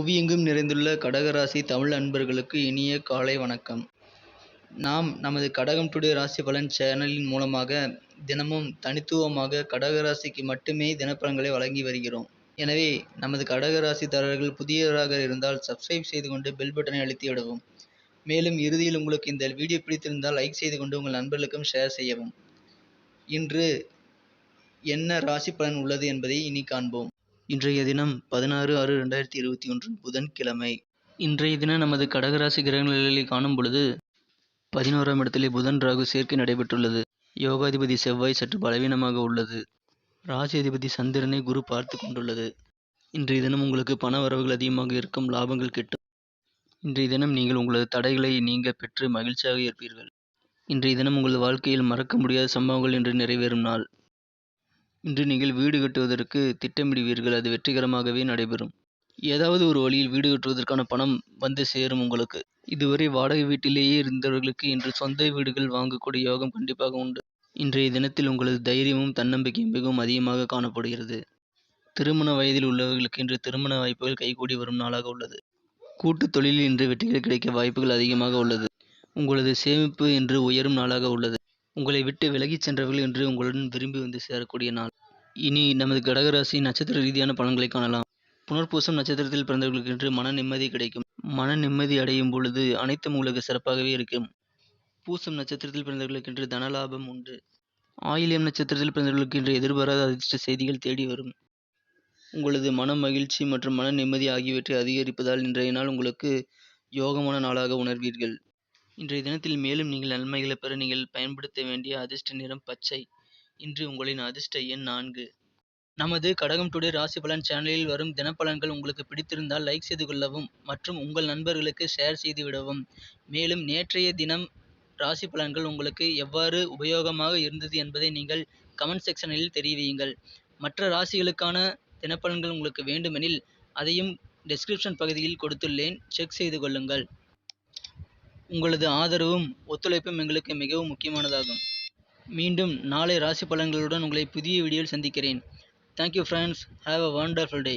புவியெங்கும் நிறைந்துள்ள கடகராசி தமிழ் அன்பர்களுக்கு இனிய காலை வணக்கம். நாம் நமது கடகம் டுடே ராசி பலன் சேனலின் மூலமாக தினமும் தனித்துவமாக கடகராசிக்கு மட்டுமே தினப்பலன்களை வழங்கி வருகிறோம். எனவே நமது கடகராசிதாரர்கள் புதியவராக இருந்தால் சப்ஸ்கிரைப் செய்து கொண்டு பெல் பட்டனை அழுத்தி விடவும். மேலும் இறுதியில் உங்களுக்கு இந்த வீடியோ பிடித்திருந்தால் லைக் செய்து கொண்டு உங்கள் நண்பர்களுக்கும் ஷேர் செய்யவும். இன்று என்ன ராசி பலன் உள்ளது என்பதை இனி காண்போம். இன்றைய தினம் பதினாறு ஆறு ரெண்டாயிரத்தி இருபத்தி ஒன்று புதன்கிழமை. இன்றைய தினம் நமது கடகராசி கிரகங்களிலே காணும் பொழுது பதினோராம் இடத்திலே புதன் ராகு சேர்க்கை நடைபெற்றுள்ளது. யோகாதிபதி செவ்வாய் சற்று பலவீனமாக உள்ளது. ராசி அதிபதி சந்திரனை குரு பார்த்து கொண்டுள்ளது. இன்றைய தினம் உங்களுக்கு பண வரவுகள் அதிகமாக இருக்கும் லாபங்கள் கிட்டும். இன்றைய தினம் நீங்கள் உங்களது தடைகளை நீங்க பெற்று மகிழ்ச்சியாக இருப்பீர்கள். இன்றைய தினம் உங்களது வாழ்க்கையில் மறக்க முடியாத சம்பவங்கள் இன்று நிறைவேறும் நாள். இன்று நீங்கள் வீடு கட்டுவதற்கு திட்டமிடுவீர்கள் அது வெற்றிகரமாகவே நடைபெறும். ஏதாவது ஒரு வழியில் வீடு கட்டுவதற்கான பணம் வந்து சேரும் உங்களுக்கு. இதுவரை வாடகை வீட்டிலேயே இருந்தவர்களுக்கு இன்று சொந்த வீடுகள் வாங்கக்கூடிய யோகம் கண்டிப்பாக உண்டு. இன்றைய தினத்தில் உங்களது தைரியமும் தன்னம்பிக்கையும் மிகவும் அதிகமாக காணப்படுகிறது. திருமண வயதில் உள்ளவர்களுக்கு இன்று திருமண வாய்ப்புகள் கைகூடி வரும் நாளாக உள்ளது. கூட்டு தொழிலில் இன்று வெற்றிகள் கிடைக்க வாய்ப்புகள் அதிகமாக உள்ளது. உங்களது சேமிப்பு இன்று உயரும் நாளாக உள்ளது. உங்களை விட்டு விலகிச் சென்றவர்கள் இன்று உங்களுடன் விரும்பி வந்து சேரக்கூடிய நாள். இனி நமது கடகராசி நட்சத்திர ரீதியான பலன்களை காணலாம். புனர்பூசம் நட்சத்திரத்தில் பிறந்தவர்களுக்கு இன்று மன நிம்மதி கிடைக்கும். மன நிம்மதி அடையும் பொழுது அனைத்தும் உங்களுக்கு சிறப்பாகவே இருக்கும். பூசம் நட்சத்திரத்தில் பிறந்தவர்களுக்கு இன்று தனலாபம் உண்டு. ஆயிலியம் நட்சத்திரத்தில் பிறந்தவர்களுக்கு இன்று எதிர்பாராத அதிர்ஷ்ட செய்திகள் தேடி வரும். உங்களது மன மகிழ்ச்சி மற்றும் மன நிம்மதி ஆகியவற்றை அதிகரிப்பதால் இன்றைய நாள் உங்களுக்கு யோகமான நாளாக உணர்வீர்கள். இன்றைய தினத்தில் மேலும் நீங்கள் நன்மைகளை பெற நீங்கள் பயன்படுத்த வேண்டிய அதிர்ஷ்ட நிறம் பச்சை. இன்று உங்களின் அதிர்ஷ்ட எண் நான்கு. நமது கடகம் டுடே ராசி பலன் சேனலில் வரும் தினப்பலன்கள் உங்களுக்கு பிடித்திருந்தால் லைக் செய்து கொள்ளவும் மற்றும் உங்கள் நண்பர்களுக்கு ஷேர் செய்து விடவும். மேலும் நேற்றைய தினம் ராசி பலன்கள் உங்களுக்கு எவ்வாறு உபயோகமாக இருந்தது என்பதை நீங்கள் கமெண்ட் செக்ஷனில் தெரிவியுங்கள். மற்ற ராசிகளுக்கான தினப்பலன்கள் உங்களுக்கு வேண்டுமெனில் அதையும் டெஸ்கிரிப்ஷன் பகுதியில் கொடுத்துள்ளேன். செக் செய்து கொள்ளுங்கள். உங்களது ஆதரவும் ஒத்துழைப்பும் எங்களுக்கு மிகவும் முக்கியமானதாகும். மீண்டும் நாளை ராசி பலன்களுடன் உங்களை புதிய வீடியோவில் சந்திக்கிறேன். Thank you friends have a wonderful day